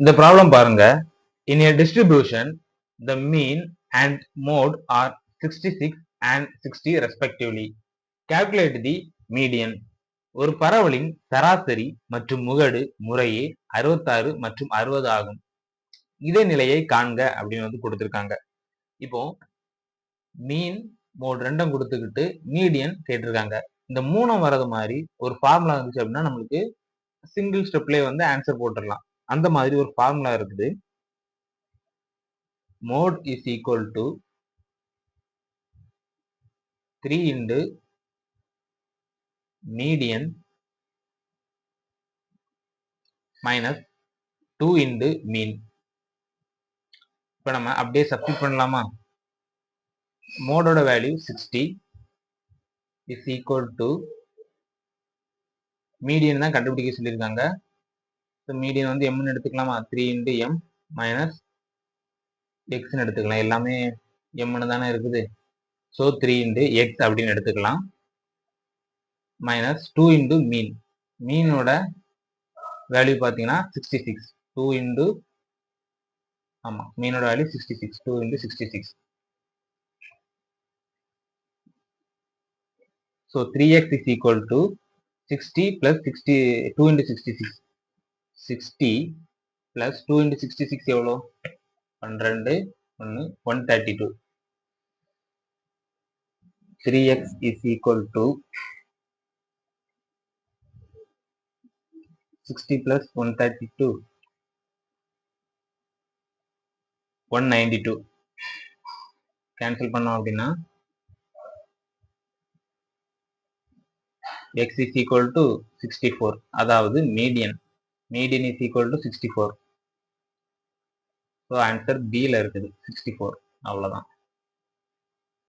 இந்த ப்ராப்ளம் பாருங்க. In a distribution the mean and mode are sixty six and sixty respectively calculate the median ஒரு பரவலின் சராசரி மற்றும் முகடு முறையே 66 மற்றும் 60 ஆகும். இதே நிலையை காண்க அப்படின்னு வந்து கொடுத்துருக்காங்க. இப்போ மீன் மோட் ரெண்டும் கொடுத்துக்கிட்டு மீடியன் கேட்டிருக்காங்க. இந்த மூணும் வரது மாதிரி ஒரு ஃபார்முலா இருந்துச்சு அப்படின்னா நம்மளுக்கு சிங்கிள் ஸ்டெப்லேயே வந்து ஆன்சர் போட்டுடலாம். அந்த மாதிரி ஒரு ஃபார்முலா இருக்குது. Mode is equal to three into median minus two into mean இப்போ நம்ம அப்படியே சப்ஸ்டிட் பண்ணலாமா? மோடோட value sixty is equal to median தான் கண்டுபிடிக்க சொல்லியிருக்காங்க. ஸோ மீடியன் வந்து எம்னு எடுத்துக்கலாமா. த்ரீ இன்டு எம் மைனஸ் எக்ஸ்ன்னு எடுத்துக்கலாம். எல்லாமே எம்னு தானே இருக்குது. ஸோ த்ரீ இன்டு எக்ஸ் அப்படின்னு எடுத்துக்கலாம். மைனஸ் டூ இன்டு மீன் மீனோட வேல்யூ பார்த்தீங்கன்னா சிக்ஸ்டி சிக்ஸ் டூ இன்டு ஆமாம் மீனோட value sixty six two into sixty six so three x is equal to sixty plus sixty two into sixty six sixty plus two into sixty six எவ்வளோ பன்னிரெண்டு ஒன்று one thirty two three x is equal to sixty plus one thirty two one ninety two cancel பண்ணோம் அப்படின்னா x is equal to sixty four அதாவது median median is equal to sixty four so answer பியில் இருக்குது. Sixty four அவ்வளோதான்